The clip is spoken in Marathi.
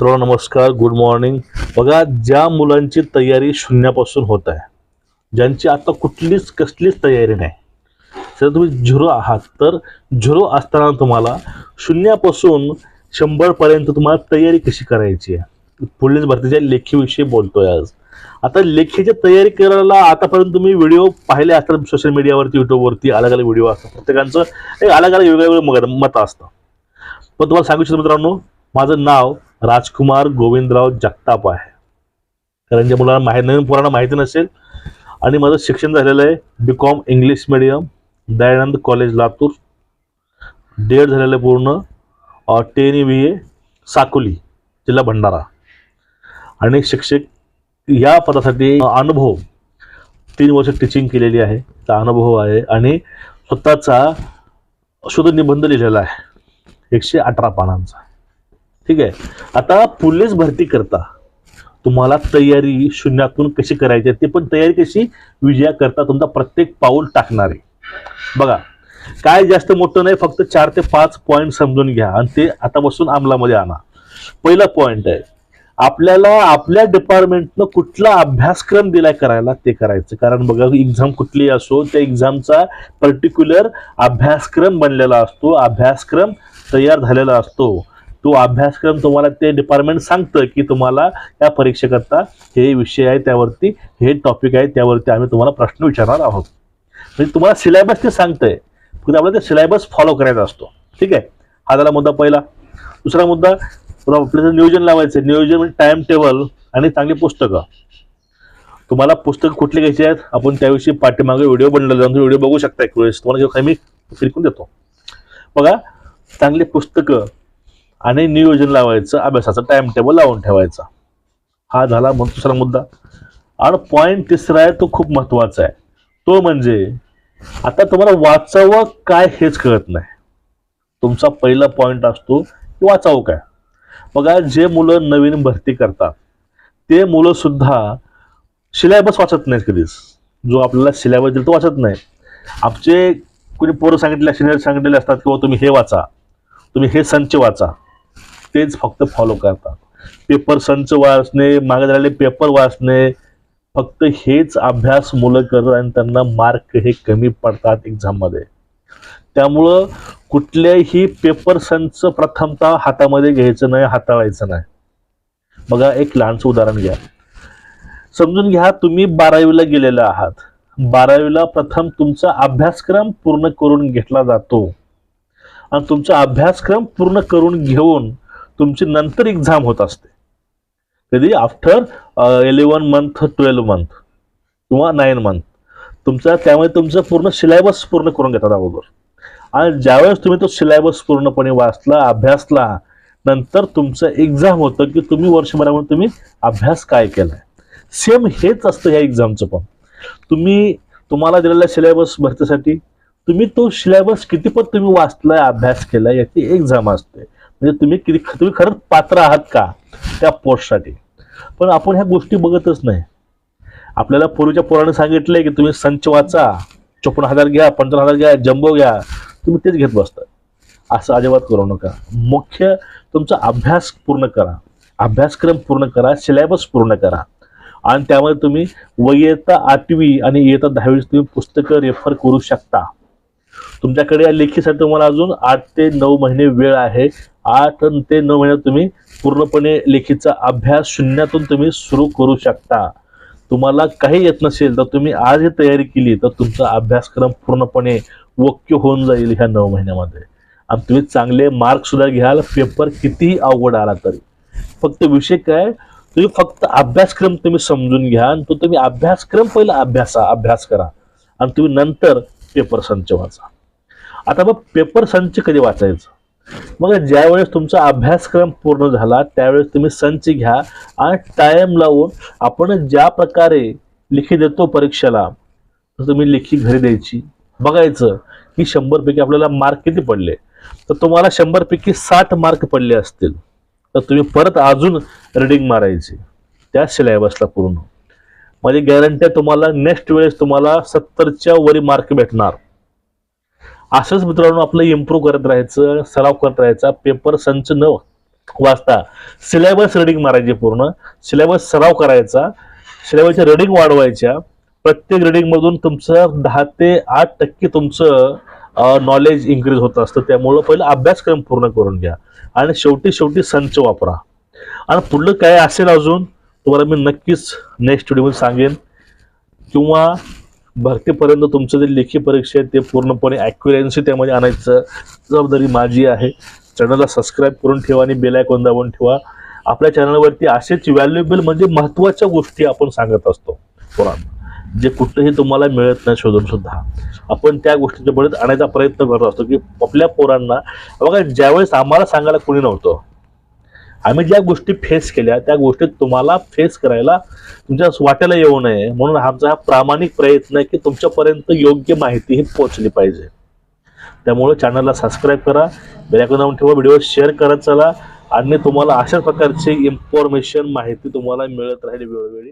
सर्वांना नमस्कार गुड मॉर्निंग बघा ज्या मुलांची तयारी शून्यापासून होत आहे ज्यांची आता कुठलीच कसलीच तयारी नाही जर तुम्ही झिरो आहात तर झिरो असताना तुम्हाला शून्यापासून शंभरपर्यंत तुम्हाला तयारी कशी करायची आहे? पोलीस भरतीच्या लेखीविषयी बोलतोय आज. आता लेखीची तयारी करायला आतापर्यंत तुम्ही व्हिडिओ पाहिले असतात सोशल मीडियावरती युट्यूबवरती अलग अलग व्हिडिओ असतात. प्रत्येकांचं एक अलग अलग वेगवेगळं मत असतं. पण तुम्हाला सांगू इच्छितो मित्रांनो माझं नाव राजकुमार गोविंदराव जगताप आहे. कारण ज्या मुलांना माहीत नवीन पोरांना माहिती नसेल. आणि माझं शिक्षण झालेलं आहे B com English medium Dayanand college Latur. Dead झालेलं आहे पूर्ण ten E B A Sakoli जिल्हा भंडारा. आणि शिक्षक या पदासाठी अनुभव तीन वर्ष टीचिंग केलेली आहे. त्या अनुभव आहे. आणि स्वतःचा शोध निबंध लिहिलेला आहे. एकशे अठरा पानांचा. ठीक आहे? आता पोलीस भरती करता तुम्हाला तयारी शून्यातून कशी करायची आहे, ते पण तयारी कशी विजया करता तुमचा प्रत्येक पाऊल टाकणार. आहे बघा काय जास्त मोठं नाही फक्त चार ते पाच पॉईंट समजून घ्या आणि ते आतापासून अंमलामध्ये आणा. पहिला पॉईंट आहे आपल्याला आपल्या डिपार्टमेंटनं कुठला अभ्यासक्रम दिलाय करायला ते करायचं. कारण बघा एक्झाम कुठली असो त्या एक्झामचा पर्टिक्युलर अभ्यासक्रम बनलेला असतो अभ्यासक्रम तयार झालेला असतो. तो अभ्यासक्रम तुम्हाला ते डिपार्टमेंट सांगतं की तुम्हाला या परीक्षेकरता हे विषय आहे त्यावरती हे टॉपिक आहे त्यावरती आम्ही तुम्हाला प्रश्न विचारणार आहोत. म्हणजे तुम्हाला सिलेबस ते सांगतंय. फक्त आपल्याला ते सिलेबस फॉलो करायचा असतो. ठीक आहे? हा झाला मुद्दा पहिला. दुसरा मुद्दा आपल्याला नियोजन लावायचं नियोजन म्हणजे टाइम टेबल आणि चांगली पुस्तकं. तुम्हाला पुस्तकं कुठली घ्यायची आहेत? आपण त्याविषयी पाठीमागे व्हिडिओ बनलेला जाऊन व्हिडिओ बघू शकता. एक वेळेस तुम्हाला जेव्हा मी फिरकून देतो. बघा चांगली पुस्तकं आणि नियोजन लावायचं अभ्यासाचं टाइम टेबल लावून ठेवायचा. हा झाला मग दुसरा मुद्दा. आणि पॉईंट तिसरा आहे तो खूप महत्त्वाचा आहे. तो म्हणजे आता तुम्हाला वाचावं काय हेच कळत नाही. तुमचा पहिला पॉईंट असतो की वाचावं काय? बघा जे मुलं नवीन भरती करतात ते मुलं सुद्धा सिलेबस वाचत नाहीत कधीच. जो आपल्याला सिलेबस दिला तो वाचत नाही. आमचे कोणी पोरं सांगितले सिनियर सांगितलेले असतात किंवा तुम्ही हे वाचा. तुम्ही हे संच वाचा. तेच फक्त फॉलो करतात. पेपर संच वाचणे मागे झालेले पेपर वाचणे फक्त हेच अभ्यास मुलं करतात आणि त्यांना मार्क हे कमी पडतात एक्झाममध्ये त्यामुळं कुठल्याही पेपर संच प्रथमतः हातामध्ये घ्यायचं नाही हाताळायचं नाही. बघा एक लहानसं उदाहरण घ्या. समजून घ्या तुम्ही बारावीला गेलेला आहात. बारावीला प्रथम तुमचा अभ्यासक्रम पूर्ण करून घेतला जातो. आणि तुमचा अभ्यासक्रम पूर्ण करून घेऊन तुमची नंतर एक्झाम होत असते. कधी? After eleven month twelve month किंवा नाईन मंथ तुमचा त्यामुळे तुमचं पूर्ण सिलेबस पूर्ण करून घेतात अगोदर. आणि ज्यावेळेस तुम्ही तो सिलेबस पूर्णपणे वाचला अभ्यासला नंतर तुमचं एक्झाम होतं की तुम्ही वर्षभरामध्ये तुम्ही अभ्यास काय केलाय? सेम हेच असतं ह्या एक्झामचं पण. तुम्ही तुम्हाला दिलेल्या सिलेबस भरतीसाठी तुम्ही तो सिलेबस कितीपत तुम्ही वाचलाय अभ्यास केलाय याची एक्झाम असते. म्हणजे तुम्ही किती तुम्ही खरंच पात्र आहात का त्या पोस्टसाठी? पण आपण ह्या गोष्टी बघतच नाही. आपल्याला पूर्वीच्या पोराने सांगितलंय की तुम्ही संच वाचा चोपन्न हजार घ्या पंचावन्न हजार घ्या जम्बो घ्या तुम्ही तेच घेत बसता. असं अजिबात करू नका. मुख्य तुमचा अभ्यास पूर्ण करा. अभ्यासक्रम पूर्ण करा सिलेबस पूर्ण करा. आणि त्यामध्ये तुम्ही इयत्ता आठवी आणि इयत्ता दहावी तुम्ही पुस्तकं रेफर करू शकता. तुमच्याकडे या लेखीसाठी तुम्हाला अजून आठ ते नऊ महिने वेळ आहे. आठ ते नऊ महिन्यात तुम्ही पूर्णपणे लेखीचा अभ्यास शून्यातून तुम्ही सुरू करू शकता. तुम्हाला काही येत नसेल तर तुम्ही आज ही तयारी केली तर तुमचा अभ्यासक्रम पूर्णपणे वक्य होऊन जाईल ह्या नऊ महिन्यामध्ये. आणि तुम्ही चांगले मार्क सुद्धा घ्याल पेपर कितीही अवघड आला तरी. फक्त विषय काय तुम्ही फक्त अभ्यासक्रम तुम्ही समजून घ्या आणि तो तुम्ही अभ्यासक्रम पहिला अभ्यासा अभ्यास करा. आणि तुम्ही नंतर पेपर संच वाचा. आता मग पेपर संच कधी वाचायचं? मग ज्यावेळेस तुमचा अभ्यासक्रम पूर्ण झाला त्यावेळेस तुम्ही संच घ्या आणि टाईम लावून आपण ज्या प्रकारे लिखी देतो परीक्षेला तुम्ही लिखी घरी द्यायची. बघायचं की शंभर पैकी आपल्याला मार्क किती पडले. तर तुम्हाला शंभर पैकी साठ मार्क पडले असतील. तर तुम्ही परत अजून रिडिंग मारायची. त्या सिलेबसला पूर्ण. म्हणजे माझी गॅरंटी तुम्हाला नेक्स्ट वेळेस तुम्हाला सत्तरच्या वरी मार्क भेटणार. असंच मित्रांनो आपलं इम्प्रूव्ह करत राहायचं सराव करत राहायचा पेपर संच न वाचता सिलेबस रिडिंग मारायची पूर्ण सिलेबस सराव करायचा सिलेबसच्या रिडिंग वाढवायच्या. प्रत्येक रिडिंगमधून तुमचं दहा ते आठ टक्के तुमचं नॉलेज इन्क्रीज होत असतं. त्यामुळं पहिलं अभ्यासक्रम पूर्ण करून घ्या. आणि शेवटी शेवटी संच वापरा. आणि पुढलं काय असेल अजून तुम्हाला मी नक्कीच नेक्स्ट व्हिडिओमध्ये सांगेन. किंवा भरतीपर्यंत तुमचं जे लेखी परीक्षा आहे ते पूर्णपणे ॲक्युरेन्सी त्यामध्ये आणायचं जबाबदारी माझी आहे. चॅनलला सबस्क्राईब करून ठेवा आणि बेल आयकॉन दाबून ठेवा. आपल्या चॅनलवरती असेच व्हॅल्युएबल म्हणजे महत्त्वाच्या गोष्टी आपण सांगत असतो. पुराण जे कुठंही तुम्हाला मिळत नाही शोधून सुद्धा. आपण त्या गोष्टीच्या बळीत आणायचा प्रयत्न करत असतो की आपल्या पोरांना बघा ज्यावेळेस आम्हाला सांगायला कोणी नव्हतं आम्ही ज्या गोष्टी फेस केल्या त्या गोष्टी तुम्हाला फेस करायला तुमच्या वाट्याला येऊ नये. म्हणून आमचा हा प्रामाणिक प्रयत्न आहे की तुमच्यापर्यंत योग्य माहिती ही पोहोचली पाहिजे. त्यामुळे चॅनलला सबस्क्राईब करा. बेलायकॉन दाबून ठेवा व्हिडिओ शेअर करत चला. आणि तुम्हाला अशा प्रकारची इन्फॉर्मेशन माहिती तुम्हाला मिळत राहील वेळोवेळी.